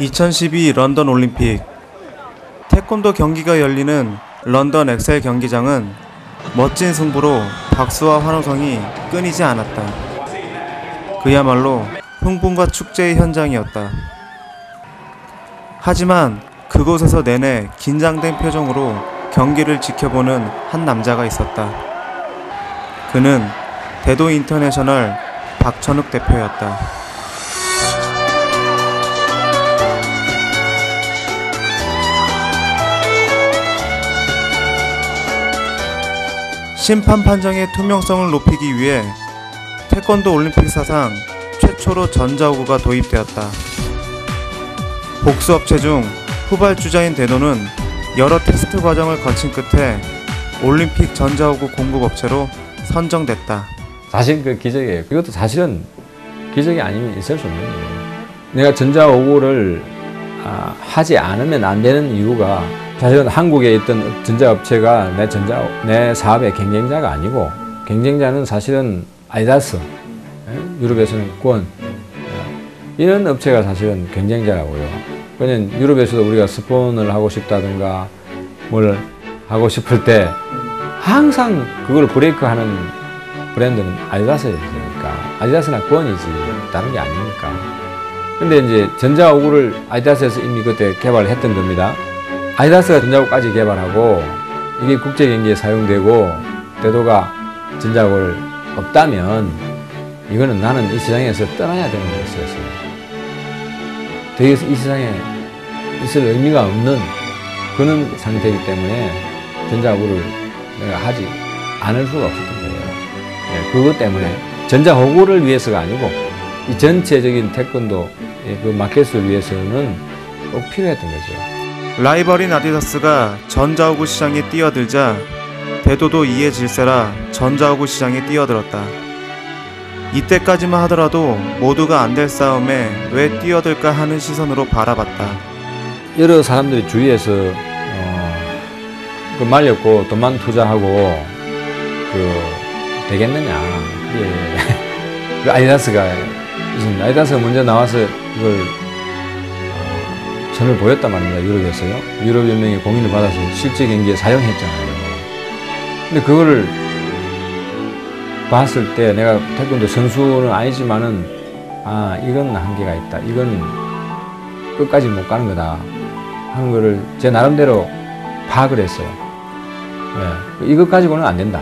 2012 런던 올림픽 태권도 경기가 열리는 런던 엑셀 경기장은 멋진 승부로 박수와 환호성이 끊이지 않았다. 그야말로 흥분과 축제의 현장이었다. 하지만 그곳에서 내내 긴장된 표정으로 경기를 지켜보는 한 남자가 있었다. 그는 대도 인터내셔널 박천욱 대표였다. 심판 판정의 투명성을 높이기 위해 태권도 올림픽 사상 최초로 전자호구가 도입되었다. 복수업체 중 후발주자인 대도는 여러 테스트 과정을 거친 끝에 올림픽 전자호구 공급업체로 선정됐다. 사실 그 기적이에요. 이것도 사실은 기적이 아니면 있을 수 없는 일이에요. 내가 전자오구를 아, 하지 않으면 안 되는 이유가 사실은 한국에 있던 전자업체가 내 전자 내 사업의 경쟁자가 아니고 경쟁자는 사실은 아이다스 예? 유럽에서는 권 예. 이런 업체가 사실은 경쟁자라고요. 그냥 유럽에서도 우리가 스폰을 하고 싶다든가 뭘 하고 싶을 때 항상 그걸 브레이크하는 브랜드는 아디다스니까 아디다스나 권이지 다른 게 아니니까. 근데 이제 전자오구를 아디다스에서 이미 그때 개발을 했던 겁니다. 아디다스가 전자오구까지 개발하고 이게 국제 경기에 사용되고 대도가 전자오구를 없다면 이거는 나는 이 시장에서 떠나야 되는 거였어요. 더 이상 이 시장에 있을 의미가 없는 그런 상태이기 때문에 전자오구를 내가 하지 않을 수가 없었던 거예요. 예, 그것 때문에 전자호구를 위해서가 아니고 이 전체적인 태권도 그 마켓을 위해서는 꼭 필요했던 거죠. 라이벌인 아디다스가 전자호구 시장에 뛰어들자 대도도 이에 질세라 전자호구 시장에 뛰어들었다. 이때까지만 하더라도 모두가 안 될 싸움에 왜 뛰어들까 하는 시선으로 바라봤다. 여러 사람들이 주위에서 어, 그 말렸고 돈만 투자하고 그 되겠느냐. 예. 그 아디다스가. 아디다스가 먼저 나와서 이걸 어, 선을 보였단 말입니다. 유럽에서요. 유럽 연맹의 공인을 받아서 실제 경기에 사용했잖아요. 근데 그거를 봤을 때 내가 태권도 선수는 아니지만은 아 이건 한계가 있다. 이건 끝까지 못 가는 거다 하는 거를 제 나름대로 파악을 했어요. 예. 이것 가지고는 안 된다.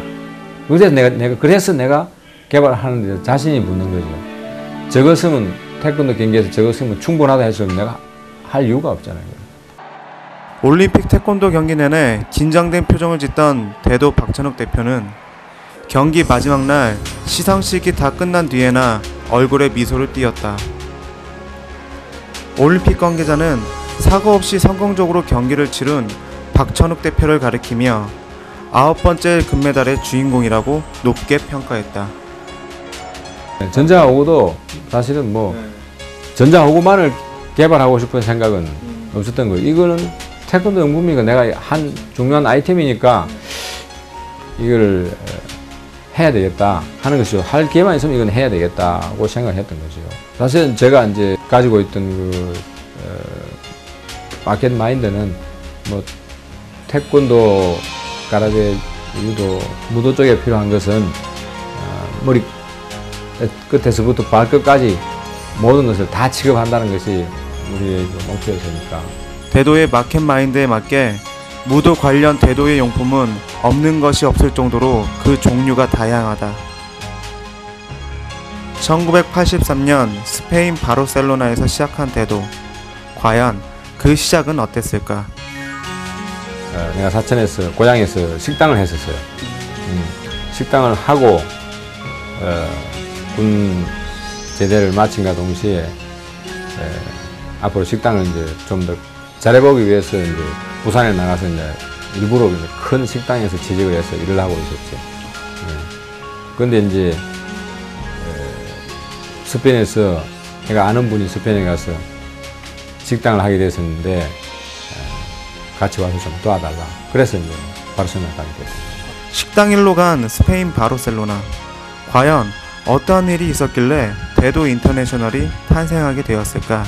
그래서 내가, 내가, 그래서 내가 개발하는 데 자신이 붙는 거죠. 저것으면, 태권도 경기에서 저것으면 충분하다 했으면 내가 할 이유가 없잖아요. 올림픽 태권도 경기 내내 긴장된 표정을 짓던 대도 박찬욱 대표는 경기 마지막 날 시상식이 다 끝난 뒤에나 얼굴에 미소를 띄었다. 올림픽 관계자는 사고 없이 성공적으로 경기를 치룬 박찬욱 대표를 가리키며 아홉 번째 금메달의 주인공이라고 높게 평가했다. 전자호구도 사실은 뭐, 전자호구만을 개발하고 싶은 생각은 없었던 거예요. 이거는 태권도 용품이니까 내가 한 중요한 아이템이니까 이걸 해야 되겠다 하는 것이죠. 할 기회만 있으면 이건 해야 되겠다고 생각을 했던 거죠. 사실은 제가 이제 가지고 있던 그, 어, 마켓 마인드는 뭐, 태권도, 가라데, 유도, 무도 쪽에 필요한 것은, 어, 머리 끝에서부터 발끝까지 모든 것을 다 취급한다는 것이 우리의 그 목표였으니까. 대도의 마켓 마인드에 맞게 무도 관련 대도의 용품은 없는 것이 없을 정도로 그 종류가 다양하다. 1983년 스페인 바르셀로나에서 시작한 대도. 과연 그 시작은 어땠을까? 어, 내가 사천에서 고향에서 식당을 했었어요. 음, 식당을 하고 어, 군 제대를 마친과 동시에 에, 앞으로 식당을 이제 좀 더 잘해보기 위해서 이제 부산에 나가서 이제 일부러 이제 큰 식당에서 취직을 해서 일을 하고 있었죠. 예. 그런데 이제 에, 스페인에서 내가 아는 분이 스페인에 가서 식당을 하게 됐었는데 에, 같이 와서 좀 도와달라. 그래서 이제 바르셀로나 가게 됐어요. 식당 일로 간 스페인 바르셀로나. 과연 어떠한 일이 있었길래 대도 인터내셔널이 탄생하게 되었을까?